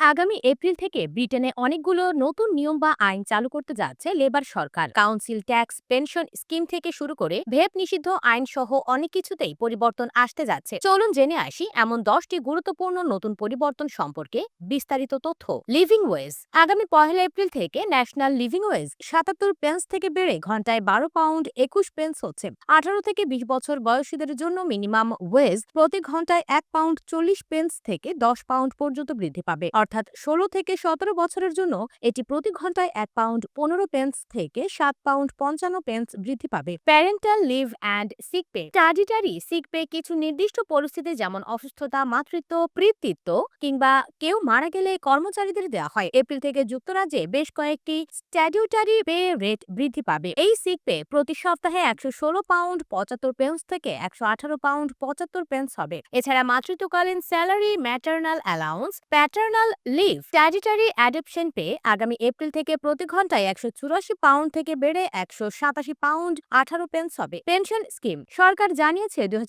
আগামী এপ্রিল থেকে ব্রিটেনে অনেকগুলো নতুন নিয়ম বা আইন চালু করতে যাচ্ছে লেবার সরকার। কাউন্সিল, ট্যাক্স, পেনশন স্কিম থেকে শুরু করে ভেপ নিষিদ্ধ আইন সহ অনেক কিছুতেই পরিবর্তন আসতে যাচ্ছে। চলুন জেনে আসি এমন দশটি গুরুত্বপূর্ণ নতুন পরিবর্তন সম্পর্কে বিস্তারিত তথ্য। Living wage. আগামী পহেলা এপ্রিল থেকে ন্যাশনাল লিভিং ওয়েজ সাতাত্তর পেন্স থেকে বেড়ে ঘন্টায় বারো পাউন্ড একুশ পেন্স হচ্ছে। আঠারো থেকে বিশ বছর বয়সীদের জন্য মিনিমাম ওয়েজ প্রতি ঘন্টায় এক পাউন্ড চল্লিশ পেন্স থেকে দশ পাউন্ড পর্যন্ত বৃদ্ধি পাবে। অর্থাৎ ষোলো থেকে সতেরো বছরের জন্য এটি প্রতি ঘন্টায় এক পাউন্ড পনেরো পেন্স থেকে সাত পাউন্ড পঞ্চান্ন পেন্স বৃদ্ধি পাবে। Parental leave and sick pay statutory sick pay কিছু নির্দিষ্ট পরিস্থিতি যেমন অসুস্থতা, মাতৃত্ব, পিতৃত্ব কিংবা কেউ মারা গেলে কর্মচারীদের দেওয়া হয়। এপ্রিল থেকে যুক্তরাজ্যে বেশ কয়েকটি স্ট্যাডিউটারি পে রেট বৃদ্ধি পাবে। এই সিক পে প্রতি সপ্তাহে একশো ষোলো পাউন্ড পঁচাত্তর পেন্স থেকে একশো আঠারো পাউন্ড পঁচাত্তর পেন্স হবে। এছাড়া মাতৃত্বকালীন salary maternal allowance paternal leave statutory adoption pay আগামী এপ্রিল থেকে প্রতি ঘন্টায় একশো চুরাশি পাউন্ড থেকে বেড়ে একশো সাতাশি পাউন্ড আঠারো পেন্স হবে। পেনশন স্কিম সরকার জানিয়েছে দুই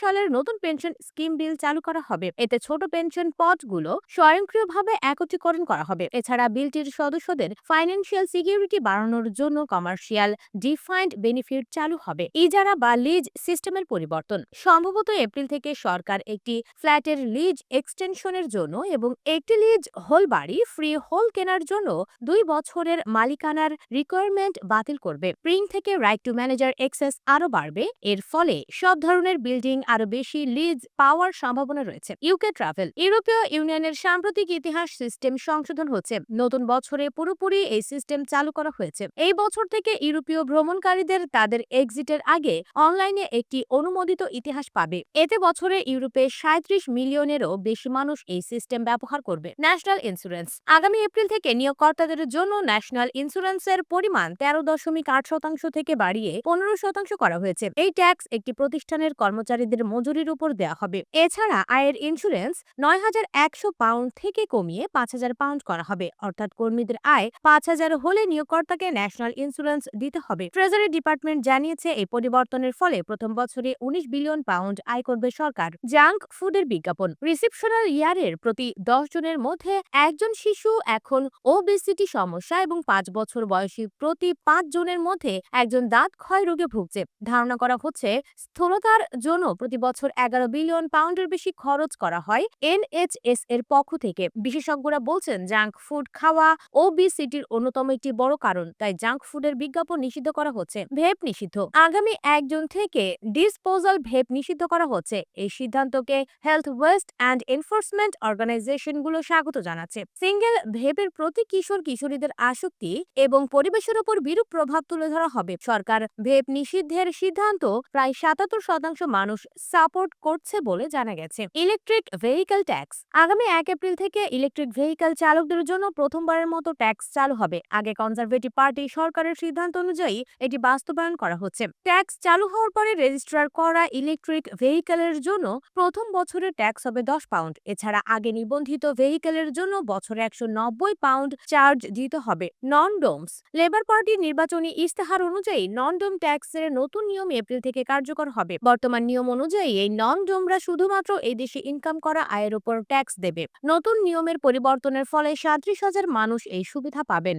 সালের নতুন পেনশন স্কিম বিল চালু করা হবে। এতে ছোট পেনশন পদগুলো স্বয়ংক্রিয়ভাবে একত্রীকরণ করা হবে। এছাড়া বিলটির সদস্যদের ফাইন্যান্সিয়াল সিকিউরিটি বাড়ানোর জন্য কমার্শিয়াল ডিফাইন্ড বেনিফিট চালু হবে। ইজারা বা লিজ সিস্টেমের পরিবর্তন সম্ভবত এপ্রিল থেকে সরকার একটি ফ্ল্যাটের লিজ এক্সটেনশনের জন্য এবং একটি লিজ হোল বাড়ি ফ্রি হোল কেনার জন্য দুই বছরের মালিকানার রিকোয়ারমেন্ট বাতিল করবে। প্রিং থেকে রাইট টু ম্যানেজার এক্সেস আরও বাড়বে। এর ফলে সব ধরনের বিল্ডিং আরও বেশি লিজ পাওয়ার সম্ভাবনা রয়েছে। ইউকে ট্রাভেল ইউরোপীয় ইউনিয়নের সাম্প্রতিক ইতিহাস সিস্টেম সংশোধন হচ্ছে। নতুন বছরে পুরোপুরি এই সিস্টেম চালু করা হয়েছে। এই বছর থেকে ইউরোপীয় ভ্রমণকারীদের তাদের এক্সিটের আগে অনলাইনে একটি অনুমোদিত ইতিহাস পাবে। এতে বছরে ইউরোপে সাঁত্রিশ মিলিয়নেরও বেশি মানুষ এই সিস্টেম ব্যবহার করবে। National insurance. আগামী এপ্রিল থেকে নিয়োগকর্তাদের জন্য ন্যাশনাল ইন্স্যুরেন্সের পরিমাণ তেরো দশমিক আট শতাংশ থেকে বাড়িয়ে পনেরো শতাংশ করা হয়েছে। এই ট্যাক্স একটি প্রতিষ্ঠানের কর্মচারীদের মজুরির উপর দেওয়া হবে। এছাড়া আয়ের ইন্স্যুরেন্স নয় হাজার একশো পাউন্ড থেকে কমিয়ে পাঁচ হাজার পাউন্ড করা হবে। অর্থাৎ কর্মীদের আয় পাঁচ হাজার হলে নিয়োগকর্তাকে ন্যাশনাল ইন্স্যুরেন্স দিতে হবে। ট্রেজারি ডিপার্টমেন্ট জানিয়েছে, এই পরিবর্তনের ফলে প্রথম বছরে উনিশ বিলিয়ন পাউন্ড আয় করবে সরকার। জাঙ্ক ফুডের বিজ্ঞাপন। রিসিপশনাল ইয়ারের প্রতি দশ জনের মধ্যে একজন শিশু এখন ওবেসিটি সমস্যা এবং পাঁচ বছর বয়সী প্রতি পাঁচ জনের মধ্যে একজন দাঁত ক্ষয় রোগে ভুগছে। ধারণা করা হচ্ছে স্থূলতার জন্য প্রতি বছর এগারো বিলিয়ন পাউন্ডের বেশি খরচ করা হয় এনএইচএস এর পক্ষ থেকে। বিশেষজ্ঞরা বলছেন, জাঙ্ক ফুড খাওয়া ওবিসিটির অন্যতম একটি বড় কারণ। তাই জাঙ্ক ফুডের বিজ্ঞাপন নিষিদ্ধ করা হচ্ছে। ভেপ নিষিদ্ধ। আগামী একজন থেকে ডিসপোজাল ভেপ নিষিদ্ধ করা হচ্ছে। এই সিদ্ধান্তকে হেলথ ওয়েস্ট অ্যান্ড এনফোর্সমেন্ট অর্গানাইজেশনগুলো স্বাগত জানাচ্ছে। সিঙ্গেল ভেপের প্রতি কিশোর কিশোরীদের আসক্তি এবং পরিবেশের উপর বিরূপ প্রভাব তুলে ধরা হবে। সরকার ভেপ নিষিদ্ধের সিদ্ধান্ত প্রায় সাতাত্তর শতাংশ মানুষ সাপোর্ট করছে বলে জানা গেছে। ইলেকট্রিক ভেহিকল ট্যাক্স, আগামী এক এপ্রিল থেকে ইলেকট্রিক ভেহিকল চালকদের জন্য প্রথমবারের মতো ট্যাক্স চালু হবে। আগে কনজারভেটিভ পার্টি সরকারের সিদ্ধান্ত অনুযায়ী এটি বাস্তবায়ন করা হচ্ছে। ট্যাক্স চালু হওয়ার পরে রেজিস্ট্রার করা ইলেকট্রিক ভেহিকেলের জন্য প্রথম বছরের ট্যাক্স হবে দশ পাউন্ড। এছাড়া আগে নিবন্ধিত ভেহিকেলের জন্য বছরে একশো নব্বই পাউন্ড চার্জ দিতে হবে। নন ডোমস। লেবার পার্টির নির্বাচনী ইস্তেহার অনুযায়ী নন ডোম ট্যাক্সের নতুন নিয়ম এপ্রিল থেকে কার্যকর হবে। বর্তমান নিয়ম অনুযায়ী এই নন ডোমরা শুধুমাত্র এই দেশে ইনকাম করা আয়ের উপর ট্যাক্স দেবে। নতুন নিয়মের পরিবর্তনের ফলে সাঁত্রিশ হাজার মানুষ এই সুবিধা পাবেন।